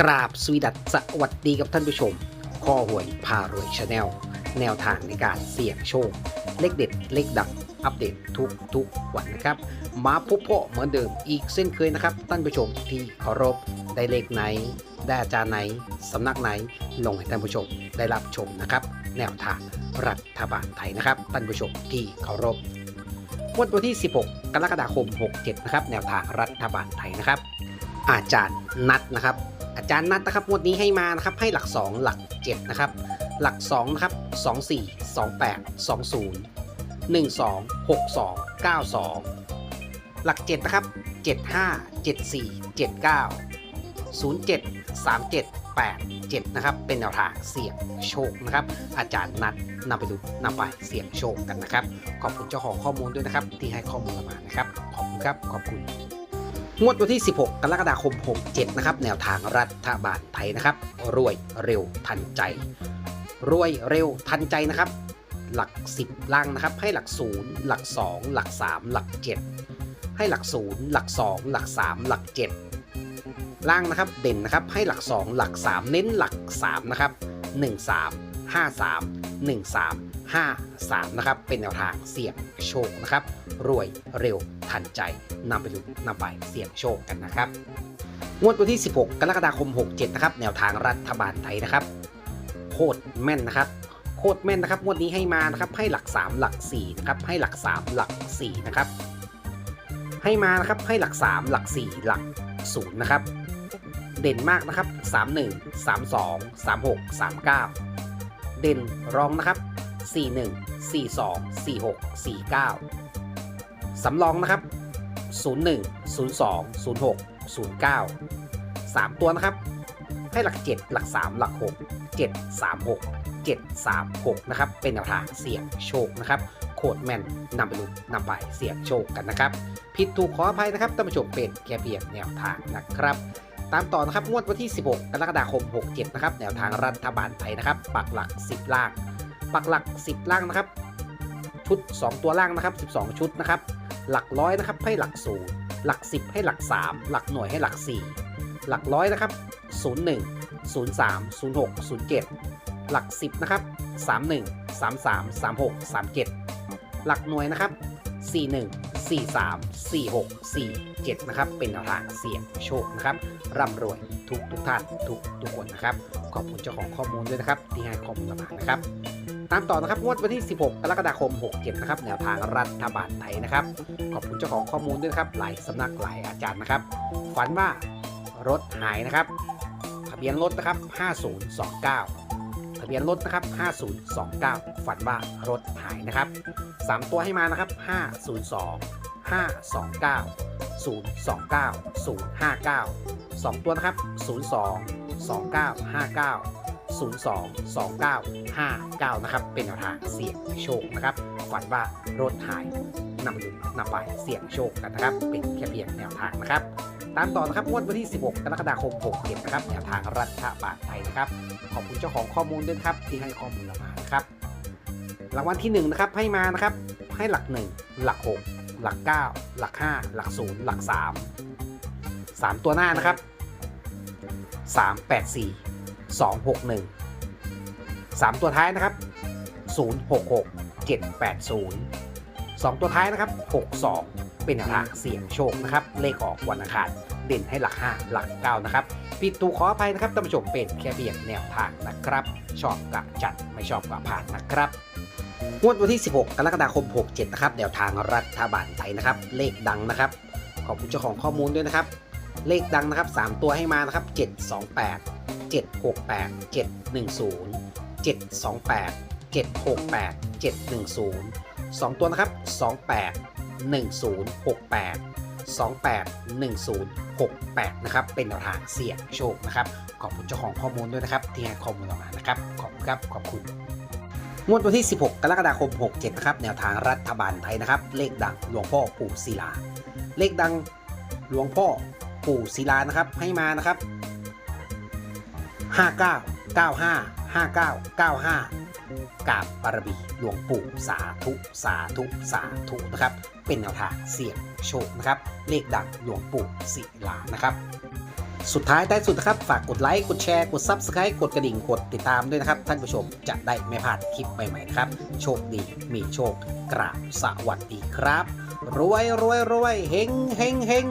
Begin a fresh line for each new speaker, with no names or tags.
กราบสวีดัสสวัสดีกับท่านผู้ชม ข้อหวยพารวยชาแนลแนวทางในการเสี่ยงโชค เลขเด็ด เลขดังอัปเดตทุกทุกวันนะครับ มาพบเพาะเหมือนเดิมอีกเส้นเคยนะครับ ท่านผู้ชมที่เคารพได้เลขไหน ได้อาจารย์ไหน สำนักไหน ลงให้ท่านผู้ชมได้รับชมนะครับ แนวทางรัฐบาลไทยนะครับ ท่านผู้ชมที่เคารพวดวันที่ 16 กรกฎาคม 67 นะครับ แนวทางรัฐบาลไทยนะครับ อาจารย์นัดนะครับ อาจารย์นัดนะครับงวดนี้ให้มานะครับให้หลัก 2 หลัก7นะครับหลัก2นะครับ24 28 20 12 62 92 หลัก7นะครับ75 74 79 07 37 87นะครับเป็นแนวทางเสี่ยงโชคนะครับ อาจารย์นัดนำไปดูนำไปเสี่ยงโชคกันนะครับ ขอบคุณเจ้าของข้อมูลด้วยนะครับ ที่ให้ข้อมูลมานะครับ ขอบคุณครับ ขอบคุณ งวดวันที่ 16 กรกฎาคม 67 นะครับ แนวทางรัฐบาลไทยนะครับ รวยเร็วทันใจ รวยเร็วทันใจนะครับ หลัก 10 ล่างนะครับ ให้หลัก 0 หลัก 2 หลัก 3 หลัก 7 ให้หลัก 0 หลัก 2 หลัก 3 หลัก 7 ล่างนะครับ เด่นนะครับ ให้หลัก 2 หลัก 3 เน้นหลัก 3 นะครับ 1 3 5 3 1 3 5 3 นะครับ เป็นแนวทางเสี่ยงโชคนะครับ รวยเร็วทันใจนำไปดูนำไปเสี่ยงโชคกันนะครับ งวดวันที่ 16 กรกฎาคม 67 นะครับ แนวทางรัฐบาลไทยนะครับ โคตรแม่นนะครับ โคตรแม่นนะครับ งวดนี้ให้มานะครับ ให้หลัก 3 หลัก4นะครับ ให้หลัก 3 หลัก4นะครับ ให้มานะครับ ให้หลัก 3 หลัก 4 หลัก0นะครับ เด่นมากนะครับ 31 32 36 39 เด่นรองนะครับ 41 42 46 49 สำรองนะครับ 01 02 06 09 3 ตัวนะครับ ให้หลัก 7 หลัก 3 หลัก 6 7 3 6 7 3 6 นะครับ เป็นแนวทางเสี่ยงโชคนะครับ โคดแมนนำไปลุ้นนำไปเสี่ยงโชคกันนะครับ ผิดถูกขออภัยนะครับท่านผู้ชมเป็นแค่เพียงแนวทางนะครับตามต่อนะครับงวดวันที่ 16 กรกฎาคม 67 นะครับ แนวทางรัฐบาลไทยนะครับ ปักหลัก 10 ล่าง ปักหลัก 10 ล่างนะครับ ชุด 2 ตัวล่างนะครับ 12 ชุดนะครับ หลักร้อยนะครับให้หลัก0หลัก 10 ให้หลัก 3 หลักหน่วยให้หลัก 4 หลักร้อยนะครับ 01 03 06 07 หลัก 10 นะครับ 31 33 36 37 หลักหน่วยนะครับ 41 43 46 47 นะครับ เป็นแนวทางเสี่ยงโชคนะครับ ร่ำรวยทุกทุกท่านทุกทุกคนนะครับ ขอบคุณเจ้าของข้อมูลด้วยนะครับ ที่ให้ข้อมูลมานะครับ ตามต่อนะครับงวดวันที่ 16 กรกฎาคม 67 นะครับ แนวทางรัฐบาลไทยนะครับ ขอบคุณเจ้าของข้อมูลด้วยครับ หลายสำนักหลายอาจารย์นะครับ ฝันว่ารถหายนะครับ ทะเบียนรถนะครับ 5029 ทะเบียนรถนะครับ 5029 ฝันว่ารถหายนะครับ 3 ตัวให้มานะครับ 502 529 029 059 2 ตัวนะครับ 02 2959 02 29 59 นะครับ เป็นแนวทางเสี่ยงโชคนะครับฝันว่ารถหายนำดุนำไปเสี่ยงโชคกันนะครับ เป็นแค่เพียงแนวทางนะครับ ตามต่อนะครับงวดวันที่ 16 กรกฎาคม 67 นะครับแนวทางรัฐบาลไทยนะครับ ขอบคุณเจ้าของข้อมูลด้วยครับที่ให้ข้อมูลเรามานะครับรางวัลที่1นะครับให้มานะครับให้หลัก 1 หลัก 6 หลัก 9 หลัก 5 หลัก 0 หลัก 3 3 ตัวหน้านะครับ 384 2 6 1 3 ตัวท้ายนะครับ 0 6 6 7 8 0 2 ตัวท้ายนะครับ 6 2 เป็นแนวทางเสี่ยงโชคนะครับ เลขออกวันอังคารเด่นให้หลัก 5 หลัก 9 นะครับผิดถูกขออภัยนะครับท่านผู้ชมเป็นแค่เพียงแนวทางนะครับ ชอบกับจัดไม่ชอบกับผ่านนะครับงวดวันที่ 16 กรกฎาคม 67 นะครับแนวทางรัฐบาลไทยนะครับ เลขดังนะครับ ขอบคุณเจ้าของข้อมูลด้วยนะครับ เลขดังนะครับ 3 ตัวให้มานะครับ 728 768 710 728 768 710 2 ตัวนะครับ 28 1068 28 1068 นะครับ เป็นแนวทางเสี่ยงโชคนะครับ ขอบคุณเจ้าของข้อมูลด้วยนะครับ ที่ให้ข้อมูลเรามานะครับ ขอบคุณครับ ขอบคุณ งวดวันที่ 16 กรกฎาคม 67 นะครับ แนวทางรัฐบาลไทยนะครับ เลขดังหลวงพ่อปู่ศิลา เลขดังหลวงพ่อปู่ศิลานะครับ ให้มานะครับ 59 95 59 95กราบบารมีหลวงปู่สาธุสาธุสาธุนะครับ เป็นแนวทางเสี่ยงโชคนะครับ เลขดังหลวงปู่ศิลานะครับ สุดท้ายท้สุดนะครับ ฝากกดไลค์ กดแชร์ กด Subscribe กดกระดิ่ง กดติดตามด้วยนะครับ ท่านผู้ชมจะได้ไม่พลาดคลิปใหม่ๆนะครับ โชคดีมีโชคกราบสวัสดีครับ รวยรวยรวยเฮงเฮงเฮง